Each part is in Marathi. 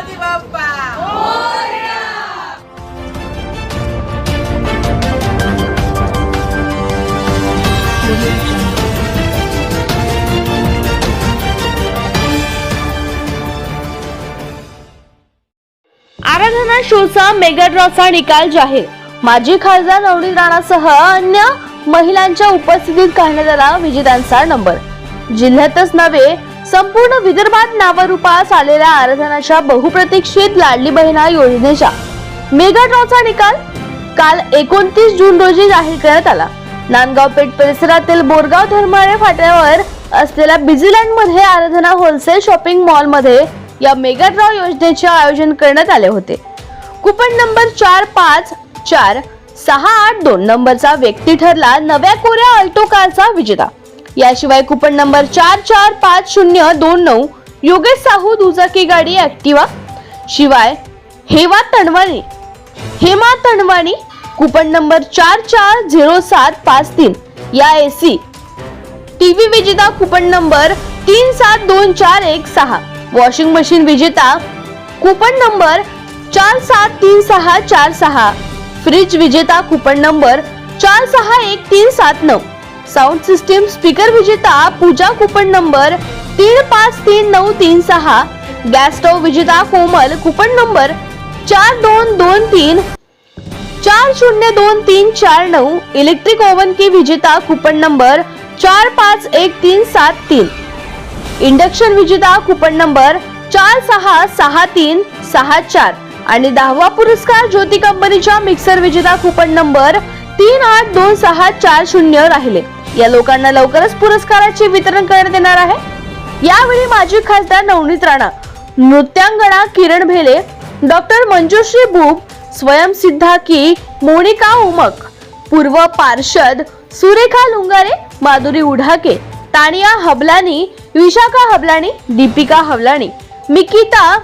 गणपती बाप्पा आराधना शोचा मेगा ड्रॉचा निकाल जाहीर. माजी खासदार नवनीत राणासह अन्य महिलांच्या उपस्थितीत काढण्यात आला विजेत्यांचा नंबर. जिल्ह्यातच नव्हे संपूर्ण विदर्भात नावारूपास आलेल्या आराधनाच्या बहुप्रतीक्षित लाडली बहिणा योजनेच्या मेगा ड्रॉचा निकाल काल एकोणतीस जून रोजी जाहीर करण्यात आला. नांदगाव पेठ परिसरातील बोरगाव धर्माळे फाट्यावर असलेल्या बिझीलँडमध्ये आराधना होलसेल शॉपिंग मॉलमध्ये या मेगा ड्रॉ योजनेचे आयोजन करण्यात आले होते. कुपन नंबर चार पाच चार सहा आठ दोन नंबरचा व्यक्ती ठरला नव्या कोऱ्या अल्टो कारचा विजेता. याशिवाय कुपन नंबर चार चार पाच शून्य दोन नऊ योगेश साहू दुचाकी गाडी ऍक्टिवा शिवाय हेवा तणवाणी हेमा तणवाणी कुपन नंबर चार चार झिरो सात पाच तीन. या एसी टीव्ही विजेता कुपन नंबर तीन सात दोन चार एक सहा. वॉशिंग मशीन विजेता कुपन नंबर चार सात तीन सहा चार सहा. फ्रिज विजेता कुपन नंबर चार सहा एक तीन सात नऊ. साऊंड सिस्टीम स्पीकर विजेता पूजा कुपन नंबर तीन पाच तीन नऊ तीन सहा गॅस स्टोव विजेता कोमल कुपन नंबर चार दोन दोन तीन चार शून्य दोन तीन चार नऊ इलेक्ट्रिक ओव्हन की विजेता कुपन नंबर चार पाच एक तीन सात तीन. इंडक्शन विजेता कुपन नंबर चार सहा सहा तीन सहा चार. आणि दहावा पुरस्कार ज्योती कंपनीच्या मिक्सर विजेता कुपन नंबर तीन आठ दोन सहा चार शून्य राहिले. या लोकांना लवकरच पुरस्काराचे वितरण करण्यात येणार आहे. यावेळी माजी खासदार नवनीत राणा नृत्यांगणा किरण भेले डॉक्टर मंजुश्री भूप स्वयंसिद्धा की मोनिका उमक पूर्व पार्षद सुरेखा लुंगारे माधुरी उढाके तानिया हबलानी विशाखा हबलानी दीपिका हबलानी मिकिता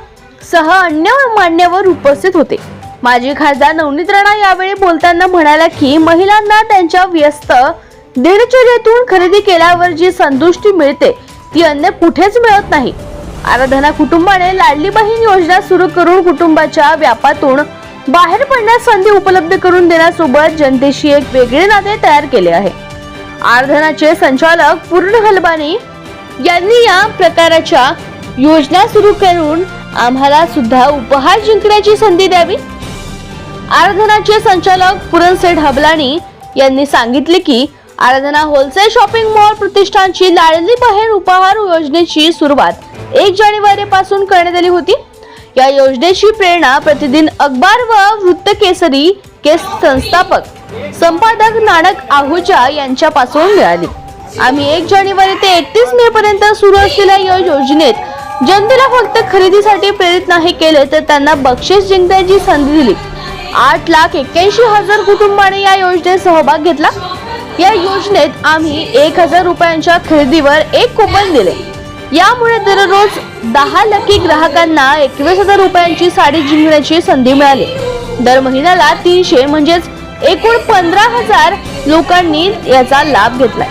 सह अन्य मान्यवर उपस्थित होते. माजी खासदार नवनीत राणा यावेळी बोलताना म्हणाल्या की महिलांना त्यांच्या व्यस्त दिनचर्यातून खरेदी केल्यावर जी संतुष्टी मिळते ती अन्य कुठेच मिळत नाही. आराधना कुटुंबाने लाडली बहीण योजना सुरू करून कुटुंबाच्या व्यापातून बाहेर पडण्यास संधी उपलब्ध करून देण्यासोबत जनतेशी एक वेगळे नाते तयार केले आहे. आराधनाचे संचालक पूर्ण हलबानी यांनी या प्रकाराच्या योजना सुरू करून आम्हाला सुद्धा उपहार जिंकण्याची संधी द्यावी. आराधनाचे संचालक पुरणसेठ हबलानी यांनी सांगितले की आराधना होलसेल शॉपिंग मॉल प्रतिष्ठानची लाडली बहीण उपहार योजनेची सुरुवात एक जानेवारी पासून करण्यात आली होती. या योजनेची प्रेरणा प्रतिदिन अखबार व वृत्त केसरी के संस्थापक संपादक नानक आहुजा यांच्यापासून मिळाली. आम्ही एक जानेवारी ते एकतीस मे पर्यंत सुरू असलेल्या या योजनेत जनतेला फक्त खरेदीसाठी प्रेरित नाही केले तर त्यांना बक्षीस जिंकण्याची संधी दिली. आठ लाख एक्क्याऐंशी हजार कुटुंबाने या योजनेत सहभाग घेतला. या योजनेत आम्ही एक हजार रुपयांच्या खरेदीवर एक कुपन दिले. यामुळे दररोज दहा लकी ग्राहकांना एकवीस हजार रुपयांची साडी जिंकण्याची संधी मिळाली. दर महिन्याला तीनशे म्हणजेच एकूण पंधरा हजार लोकांनी याचा लाभ घेतलाय.